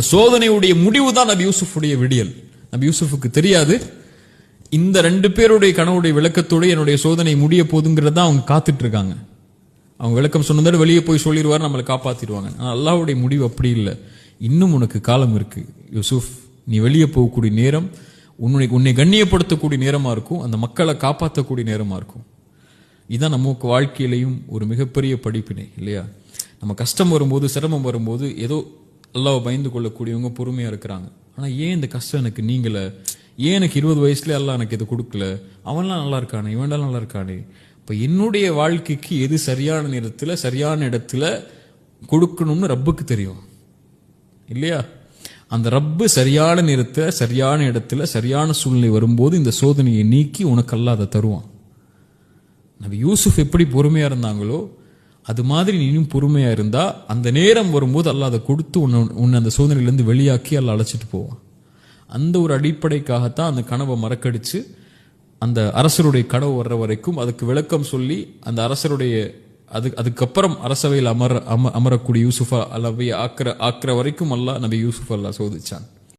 அந்த சோதனையுடைய முடிவு தான் நபி யூசுஃபுடைய விடியல். நபி யூசுஃபுக்கு தெரியாது. இந்த ரெண்டு பேருடைய கனவுடைய விளக்கத்தோடு என்னுடைய சோதனை முடிய தான் அவங்க காத்துட்டு இருக்காங்க அவங்க விளக்கம் சொன்னதோட வெளியே போய் சொல்லிடுவார் நம்மளை காப்பாத்திடுவாங்க ஆனால் அல்லாவுடைய முடிவு அப்படி இல்லை. இன்னும் உனக்கு காலம் இருக்கு. யூசுஃப் நீ வெளியே போகக்கூடிய நேரம் உன்னை உன்னை கண்ணியப்படுத்தக்கூடிய நேரமாக இருக்கும். அந்த மக்களை காப்பாற்றக்கூடிய நேரமாக இருக்கும். இதுதான் நமக்கு வாழ்க்கையிலையும் ஒரு மிகப்பெரிய படிப்பினை இல்லையா? நம்ம கஷ்டம் வரும்போது சிரமம் வரும்போது ஏதோ அல்லாவை பயந்து கொள்ளக்கூடியவங்க பொறுமையாக இருக்கிறாங்க. ஆனால் ஏன் இந்த கஷ்டம் எனக்கு நீங்களை ஏன் எனக்கு இருபது வயசுல எல்லாம் எனக்கு இது கொடுக்கல? அவன்லாம் நல்லா இருக்கானே இவன்லாம் நல்லா இருக்கானே. இப்போ என்னுடைய வாழ்க்கைக்கு எது சரியான நேரத்தில் சரியான இடத்துல கொடுக்கணும்னு ரப்புக்கு தெரியும். இல்லையா? அந்த ரப்பு சரியான நேரத்தில் சரியான இடத்துல சரியான சூழ்நிலை வரும்போது இந்த சோதனையை நீக்கி உனக்கு அல்ல அதை தருவான். நபி யூசுஃப் எப்படி பொறுமையாக இருந்தாங்களோ அது மாதிரி இன்னும் பொறுமையா இருந்தா அந்த நேரம் வரும்போது அல்லாஹ் அதை கொடுத்து உன்னை உன்னை அந்த சோதனையிலேருந்து வெளியாக்கி அல்ல அழைச்சிட்டு போவான். அந்த ஒரு அடிப்படைக்காகத்தான் அந்த கனவை மறக்கடிச்சு அந்த அரசருடைய கனவு வர்ற வரைக்கும் அதுக்கு விளக்கம் சொல்லி அந்த அரசருடைய அது அதுக்கப்புறம் அரசவையில் அமர அம அமரக்கூடிய யூசுஃபா அல்லவை ஆக்கிற ஆக்கிற வரைக்கும் அல்லாஹ் நபி யூசுஃப் அல்லாஹ் சோதிச்சான்.